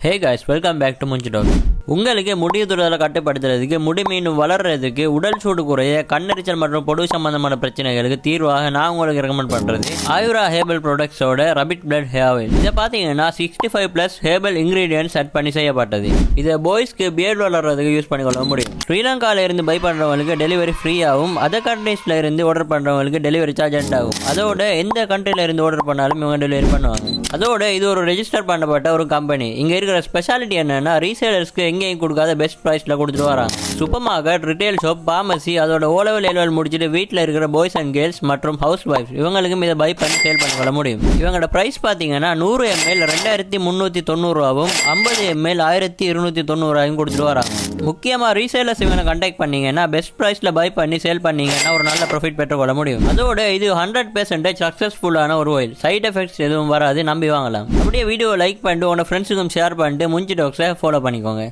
Hey guys, welcome back to Munchadog. உங்களுக்கு முடியுதுறதை கட்டுப்படுத்துறதுக்கு முடி மீண்டும் வளர்றதுக்கு உடல் சூடு குறைய கண்ணெரிச்சல் மற்றும் பொடு சம்பந்தமான பிரச்சனைகளுக்கு தீர்வாக நான் உங்களுக்கு ரெக்கமெண்ட் பண்ணுறது ஆயுரா ஹேபல் ப்ராடக்ட்ஸோட ரபிட் பிளட் ஹேர் ஆயில் இதை பார்த்தீங்கன்னா sixty five plus herbal ingredients set பண்ணி செய்யப்பட்டது. இதை பாய்ஸ்க்கு பியர்ட் வளர்றதுக்கு யூஸ் பண்ணிக்கொள்ள முடியும். ஸ்ரீலங்கால இருந்து பை பண்ணுறவங்களுக்கு டெலிவரி ஃப்ரீயாகவும் அதர் கண்ட்ரீஸில் இருந்து ஆர்டர் பண்ணுறவங்களுக்கு டெலிவரி சார்ஜ் ஆகும். அதோட எந்த கண்ட்ரியில் இருந்து ஆர்டர் பண்ணாலும் இவங்க டெலிவரி பண்ணுவாங்க. அதோட இது ஒரு ரெஜிஸ்டர் பண்ணப்பட்ட ஒரு கம்பெனி இங்கே இருக்கிற ஸ்பெஷாலிட்டி என்னன்னா ரீசேலர்ஸ்க்கு எங்கேயும் கொடுக்காத பெஸ்ட் ப்ரைஸில் கொடுத்துட்டு வராங்க. Supermarket retail shop pharmacy அதோட ஓலவில் லெவல் முடிச்சுட்டு வீட்டில் இருக்கிற பாய்ஸ் அண்ட் கேர்ள்ஸ் மற்றும் ஹவுஸ் ஒய்ஃப் இவங்களுக்கும் இதை பை பண்ணி சேல் பண்ணி கொள்ள முடியும். இவங்களோட ப்ரைஸ் பார்த்தீங்கன்னா நூறு எம்எல் ரெண்டாயிரத்தி முந்நூற்றி தொண்ணூறுவாவும் ஐம்பது எம்எல் ஆயிரத்தி இருநூற்றி தொண்ணூறுவாயும் கொடுத்துட்டு வராங்க. முக்கியமாக ரீசேலர்ஸ் இவங்களை கண்டெக்ட் பண்ணீங்கன்னா பெஸ்ட் ப்ரைஸில் பை பண்ணி சேல் பண்ணீங்கன்னா ஒரு நல்ல ப்ராஃபிட் பெற்றுக்கொள்ள முடியும். அதோட இது ஹண்ட்ரட் பெர்சன்டேஜ் சக்ஸஸ்ஃபுல்லான ஒரு ஆயில் சைட் எஃபெக்ட்ஸ் எதுவும் வராது நம்பி வாங்கலாம். அப்படியே வீடியோ லைக் பண்ணிட்டு உங்களோட ஃப்ரெண்ட்ஸுக்கும் ஷேர் பண்ணிட்டு முஞ்சி டாக்ஸை ஃபாலோ பண்ணிக்கோங்க.